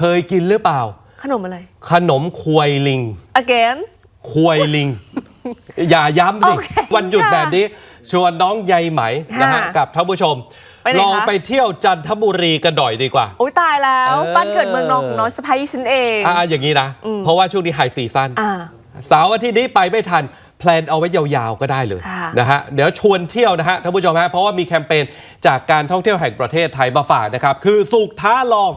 เคยกินหรือเปล่า ขนมอะไร ขนมควยลิง again ควยลิง อย่าย้ำสิโอเควันหยุดค่ะแบบนี้ ชวนน้องใยไหมนะฮะค่ะกับท่านผู้ชม ไปไหนคะ ลองไปเที่ยวจันทบุรีกันหน่อยดีกว่า โอ้ยตายแล้ว เออ บ้านเกิดเมืองนอนของน้อยสะพ้ายฉันเอง อ่าอย่างนี้นะ เพราะว่าช่วงนี้ไฮซีซั่นอ่า เสาร์อาทิตย์นี้ไปไม่ทัน แพลนเอาไว้ยาวๆก็ได้เลยค่ะนะฮะเดี๋ยวชวนเที่ยวนะฮะท่านผู้ชมฮะเพราะว่ามีแคมเปญจากการท่องเที่ยวแห่งประเทศไทยมาฝากนะครับคือสุขท้าลอง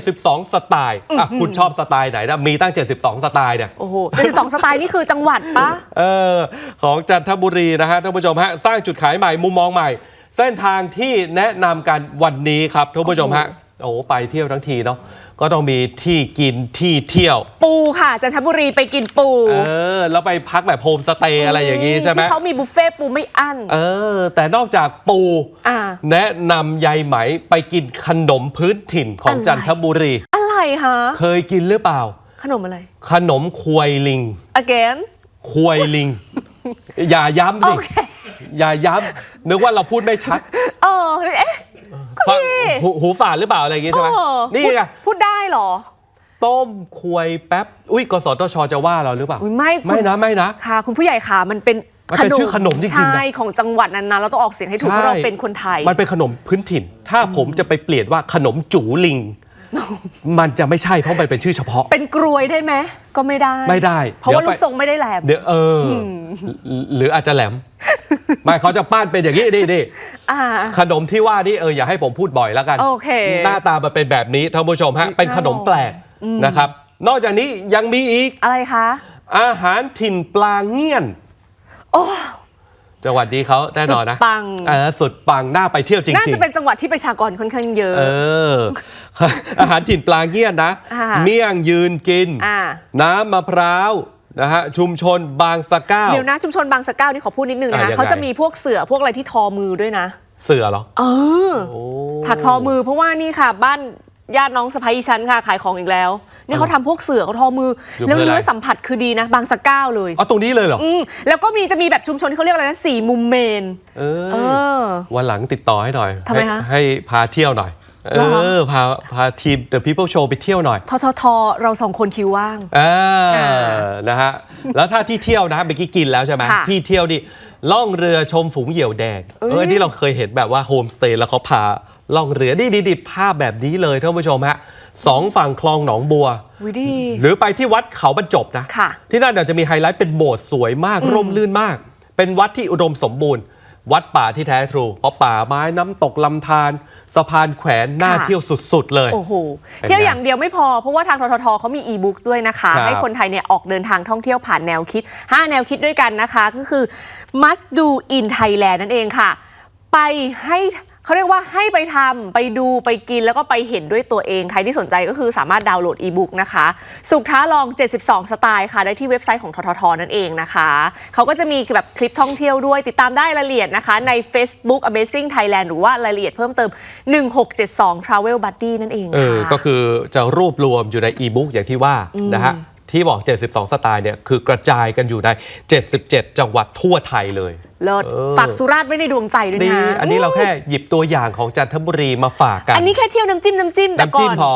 72 สไตล์อะคุณชอบสไตล์ไหนนะมีตั้ง 72 สไตล์เนี่ยโอ้โห72 สไตล์นี่คือจังหวัดปะเออของจันทบุรีนะฮะท่านผู้ชมฮะสร้างจุดขายใหม่มุมมองใหม่ เส้นทางที่แนะนำกันวันนี้ครับท่านผู้ชมฮะ โอ้โหไปเที่ยวทั้งทีเนาะก็ต้องมีที่กินที่เที่ยว ปูค่ะจันทบุรีไปกินปูเออแล้วไปพักแบบโฮมสเตย์อะไรอย่างนี้ใช่ไหมที่เขามีบุฟเฟ่ต์ปูไม่อั้นเออ แต่นอกจากปูอ่าแนะนำยายไหมไปกินขนมพื้นถิ่นของอะไรจันทบุรี อะไรคะเคยกินหรือเปล่า ขนมอะไร ขนมควยลิง again ควยลิง อย่าย้ำโอสิเคอย่าย้ำนึกว่าเราพูดไม่ชัด เออเอ๊ะ ฟังหูหูฝาดหรือเปล่าอะไรอย่างงี้ใช่ไหมเออนี่ไงพูดพูดได้เหรอ ต้มควยแป๊บ อุ้ยกสทชจะว่าเราหรือเปล่าอุ๊ยไม่คุณ ไม่นะไม่นะ ค่ะ คุณผู้ใหญ่ค่ะมันเป็นมันเป็นชื่อขนมจริงๆนะ ใช่ของจังหวัดนั้นๆเราต้องออกเสียงให้ถูกเพราะเราเป็นคนไทย มันเป็นขนมพื้นถิ่น ถ้าผมจะไปเปลี่ยนว่าขนมจูลิง มันจะไม่ใช่เพราะมันเป็นชื่อเฉพาะ เป็นกรวยได้ไหมก็ไม่ได้ไม่ได้เพราะว่าเดี๋ยวไป ลูกทรงไม่ได้แหลม เดี๋ยวเอออ หรืออาจจะแหลม ไม่เขาจะปั้นเป็นอย่างนี้นี่นี่อ่า ขนมที่ว่านี่เอออย่าให้ผมพูดบ่อยแล้วกัน โอเค หน้าตามันเป็นแบบนี้ท่านผู้ชมฮะ เป็นขนมแปลกนะครับ นอกจากนี้ยังมีอีก อะไรคะ อาหารถิ่นปลาเงี้ยน โอ้จังหวัดนี้เขาแน่นอนนะสุดปังเออสุดปัง น่าไปเที่ยวจริงๆ น่าจะเป็นจังหวัดที่ประชากรค่อนข้างเยอะ เออ อาหารถิ่นปลาเงี้ยนนะอ่าเมี่ยงยืนกินอ่าน้ำมะพร้าว นะฮะชุมชนบางสะเก้า เดี๋ยวนะชุมชนบางสะเก้านี่ขอพูดนิดนึงอะยันะงไง เขาจะมีพวกเสือพวกอะไรที่ทอมือด้วยนะ เสือเหรอเออโอ้ ถักทอมือเพราะว่านี่ค่ะ บ้านญาติน้องสะพ้ายฉันค่ะ ขายของอีกแล้วนี่เขาทำพวกเสือเขาทอมือ อยู่แล้วเพื่ออะไรเนื้อสัมผัสคือดีนะ บางสะเก้าเลย เอาตรงนี้เลยเหรอ อืมแล้วก็มีจะมีแบบชุมชนที่เขาเรียกอะไรนะสี่มุมเมน เอเออ อ วันหลังติดต่อให้หน่อยทำไมให้คะ ให้พาเที่ยวหน่อย เอเหรอคะอพาพาทีม The People Show ไปเที่ยวหน่อย ททท เราสองคนคิวว่างอ่าอ่านะฮะ แล้วถ้าที่เที่ยวนะเมื่อกี้กินแล้วใช่ไหมค่ะที่เที่ยวดิล่องเรือชมฝูงเหยี่ยวแดง เอ้ย เออนี่เราเคยเห็นแบบว่าโฮมสเตย์แล้วเขาพาล่องเรือนี่ดีดีภาพแบบนี้เลยท่านผู้ชมฮะสองฝั่งคลองหนองบัว วิดี หรือไปที่วัดเขาบรรจบนะ ค่ะที่นั่นเดี๋ยวจะมีไฮไลท์เป็นโบสถ์สวยมาก ร่มรื่นมาก เป็นวัดที่อุดมสมบูรณ์ วัดป่าที่แท้ทรูเพราะป่าไม้น้ำตกลำธารสะพานแขวนน่าค่ะ เที่ยวสุดๆ เลย โอ้โห เป็นไงเที่ยวอย่างเดียวไม่พอ เพราะว่าทางทททเขามีอีบุ๊กด้วยนะคะ ครับให้คนไทยเนี่ยออกเดินทางท่องเที่ยวผ่านแนวคิด 5 แนวคิดด้วยกันนะคะ ก็คือ must do in Thailand นั่นเองค่ะ ไปให้ เขาเรียกว่าให้ไปทำไปดูไปกินแล้วก็ไปเห็นด้วยตัวเอง ใครที่สนใจก็คือสามารถดาวน์โหลดอีบุ๊กนะคะ สุขท้าลอง 72 สไตล์ค่ะ ได้ที่เว็บไซต์ของทททนั่นเองนะคะ เขาก็จะมีแบบคลิปท่องเที่ยวด้วย ติดตามได้รายละเอียดนะคะ ใน Facebook Amazing Thailand หรือว่ารายละเอียดเพิ่มเติม 1672 Travel Buddy นั่นเองค่ะก็คือจะรวบรวมอยู่ในอีบุ๊กอย่างที่ว่านะฮะ ที่บอก 72 สไตล์เนี่ยคือกระจายกันอยู่ใน 77 จังหวัดทั่วไทยเลย เลิศเออฝากสุราษฎร์ไว้ในดวงใจด้วยนี่นะอันนี้เราแค่หยิบตัวอย่างของจันทบุรีมาฝากกัน อันนี้แค่เที่ยวน้ำจิ้มน้ำจิ้มแต่น้ำก่จิ้อมนพอ